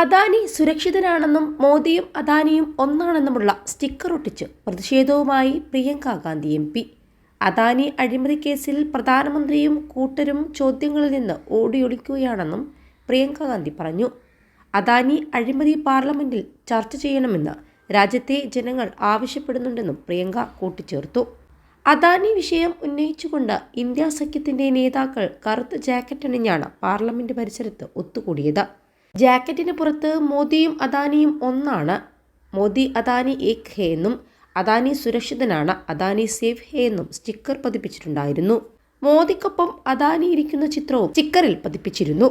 അദാനി സുരക്ഷിതനാണെന്നും മോദിയും അദാനിയും ഒന്നാണെന്നുമുള്ള സ്റ്റിക്കർ ഒട്ടിച്ച് പ്രതിഷേധവുമായി പ്രിയങ്ക ഗാന്ധി എം പി. അദാനി അഴിമതി കേസിൽ പ്രധാനമന്ത്രിയും കൂട്ടരും ചോദ്യങ്ങളിൽ നിന്ന് ഓടിയൊളിക്കുകയാണെന്നും പ്രിയങ്ക ഗാന്ധി പറഞ്ഞു. അദാനി അഴിമതി പാർലമെന്റിൽ ചർച്ച ചെയ്യണമെന്ന് രാജ്യത്തെ ജനങ്ങൾ ആവശ്യപ്പെടുന്നുണ്ടെന്നും പ്രിയങ്ക കൂട്ടിച്ചേർത്തു. അദാനി വിഷയം ഉന്നയിച്ചുകൊണ്ട് ഇന്ത്യ സഖ്യത്തിന്റെ നേതാക്കൾ കറുത്ത ജാക്കറ്റ് അണിഞ്ഞാണ് പാർലമെന്റ് പരിസരത്ത് ഒത്തുകൂടിയത്. ജാക്കറ്റിന് പുറത്ത് മോദിയും അദാനിയും ഒന്നാണ്. മോദി അദാനി ഏക് ഹേ എന്നും അദാനി സുരക്ഷിതനാണ് അദാനി സേഫ് ഹേ എന്നും സ്റ്റിക്കർ പതിപ്പിച്ചിട്ടുണ്ടായിരുന്നു. മോദിക്കൊപ്പം അദാനി ഇരിക്കുന്ന ചിത്രവും സ്റ്റിക്കറിൽ പതിപ്പിച്ചിരുന്നു.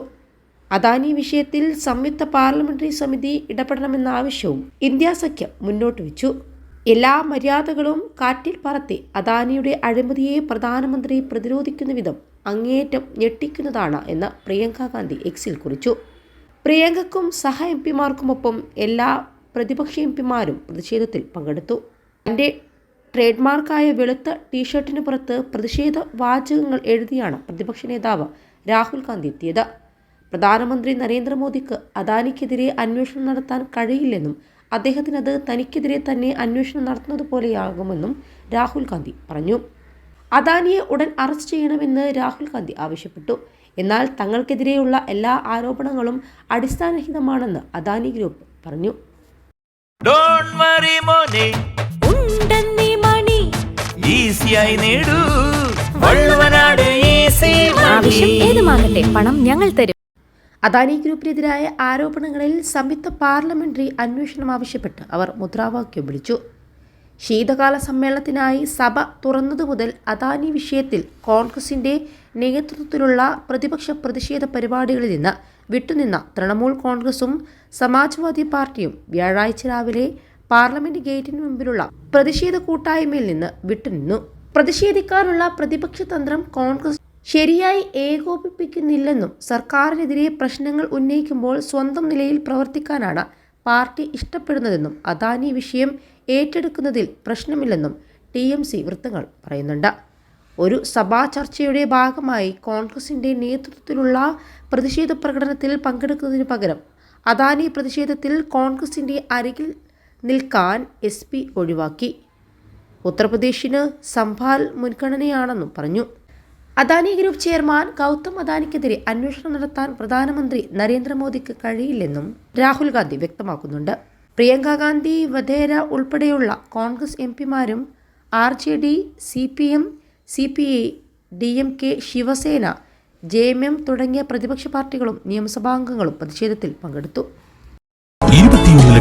അദാനി വിഷയത്തിൽ സംയുക്ത പാർലമെന്ററി സമിതി ഇടപെടണമെന്ന ആവശ്യവും ഇന്ത്യ സഖ്യം മുന്നോട്ട് വെച്ചു. എല്ലാ മര്യാദകളും കാറ്റിൽ പറത്തി അദാനിയുടെ അഴിമതിയെ പ്രധാനമന്ത്രി പ്രതിരോധിക്കുന്ന വിധം അങ്ങേയറ്റം ഞെട്ടിക്കുന്നതാണ് എന്ന് പ്രിയങ്ക ഗാന്ധി എക്സിൽ കുറിച്ചു. പ്രിയങ്കയ്ക്കും സഹ എം പിമാർക്കുമൊപ്പം എല്ലാ പ്രതിപക്ഷ എം പിമാരും പ്രതിഷേധത്തിൽ പങ്കെടുത്തു. തന്റെ ട്രേഡ്മാർക്കായ വെളുത്ത ടീഷർട്ടിന് പുറത്ത് പ്രതിഷേധ വാചകങ്ങൾ എഴുതിയാണ് പ്രതിപക്ഷ നേതാവ് രാഹുൽ ഗാന്ധി എത്തിയത്. പ്രധാനമന്ത്രി നരേന്ദ്രമോദിക്ക് അദാനിക്കെതിരെ അന്വേഷണം നടത്താൻ കഴിയില്ലെന്നും അദ്ദേഹത്തിനത് തനിക്കെതിരെ തന്നെ അന്വേഷണം നടത്തുന്നത് പോലെയാകുമെന്നും രാഹുൽ ഗാന്ധി പറഞ്ഞു. അദാനിയെ ഉടൻ അറസ്റ്റ് ചെയ്യണമെന്ന് രാഹുൽ ഗാന്ധി ആവശ്യപ്പെട്ടു. എന്നാൽ തങ്ങൾക്കെതിരെയുള്ള എല്ലാ ആരോപണങ്ങളും അടിസ്ഥാനരഹിതമാണെന്ന് അദാനി ഗ്രൂപ്പ് പറഞ്ഞു. ഡോണ്ട് വറി മോനെ. ഉണ്ടെന്നീ മണി. ഈസിയായി നേടൂ. വള്ളുവനാട് ഈസി ആവശ്യം ഏതുമാകട്ടെ പണം ഞങ്ങൾ തരും. അദാനി ഗ്രൂപ്പിനെതിരായ ആരോപണങ്ങളിൽ സംയുക്ത പാർലമെന്ററി അന്വേഷണം ആവശ്യപ്പെട്ട് അവർ മുദ്രാവാക്യം വിളിച്ചു. ശീതകാല സമ്മേളനത്തിനായി സഭ തുറന്നതു മുതൽ അദാനി വിഷയത്തിൽ കോൺഗ്രസിന്റെ നേതൃത്വത്തിലുള്ള പ്രതിപക്ഷ പ്രതിഷേധ പരിപാടികളിൽ നിന്ന് വിട്ടുനിന്ന തൃണമൂൽ കോൺഗ്രസും സമാജ്വാദി പാർട്ടിയും വ്യാഴാഴ്ച രാവിലെ പാർലമെന്റ് ഗേറ്റിന് മുമ്പിലുള്ള പ്രതിഷേധ കൂട്ടായ്മയിൽ നിന്ന് വിട്ടുനിന്നു. പ്രതിഷേധിക്കാനുള്ള പ്രതിപക്ഷ തന്ത്രം കോൺഗ്രസ് ശരിയായി ഏകോപിപ്പിക്കുന്നില്ലെന്നും സർക്കാരിനെതിരെ പ്രശ്നങ്ങൾ ഉന്നയിക്കുമ്പോൾ സ്വന്തം നിലയിൽ പ്രവർത്തിക്കാനാണ് പാർട്ടി ഇഷ്ടപ്പെടുന്നതെന്നും അദാനി വിഷയം ഏറ്റെടുക്കുന്നതിൽ പ്രശ്നമില്ലെന്നും ടി എം സി വൃത്തങ്ങൾ പറയുന്നുണ്ട്. ഒരു സഭാ ചർച്ചയുടെ ഭാഗമായി കോൺഗ്രസിന്റെ നേതൃത്വത്തിലുള്ള പ്രതിഷേധ പ്രകടനത്തിൽ പങ്കെടുക്കുന്നതിന് പകരം അദാനി പ്രതിഷേധത്തിൽ കോൺഗ്രസിന്റെ അരികിൽ നിൽക്കാൻ എസ് പി ഒഴിവാക്കി. ഉത്തർപ്രദേശിന് സംഭാൽ മുൻഗണനയാണെന്നും പറഞ്ഞു. അദാനി ഗ്രൂപ്പ് ചെയർമാൻ ഗൗതം അദാനിക്കെതിരെ അന്വേഷണം നടത്താൻ പ്രധാനമന്ത്രി നരേന്ദ്രമോദിക്ക് കഴിയില്ലെന്നും രാഹുൽ ഗാന്ധി വ്യക്തമാക്കുന്നുണ്ട്. പ്രിയങ്ക ഗാന്ധി വധേര ഉൾപ്പെടെയുള്ള Congress M പിമാരും R J D C P M C P I D M K Shiv Sena J M M തുടങ്ങിയ പ്രതിപക്ഷ പാർട്ടികളും നിയമസഭാംഗങ്ങളും പ്രതിഷേധത്തിൽ പങ്കെടുത്തു.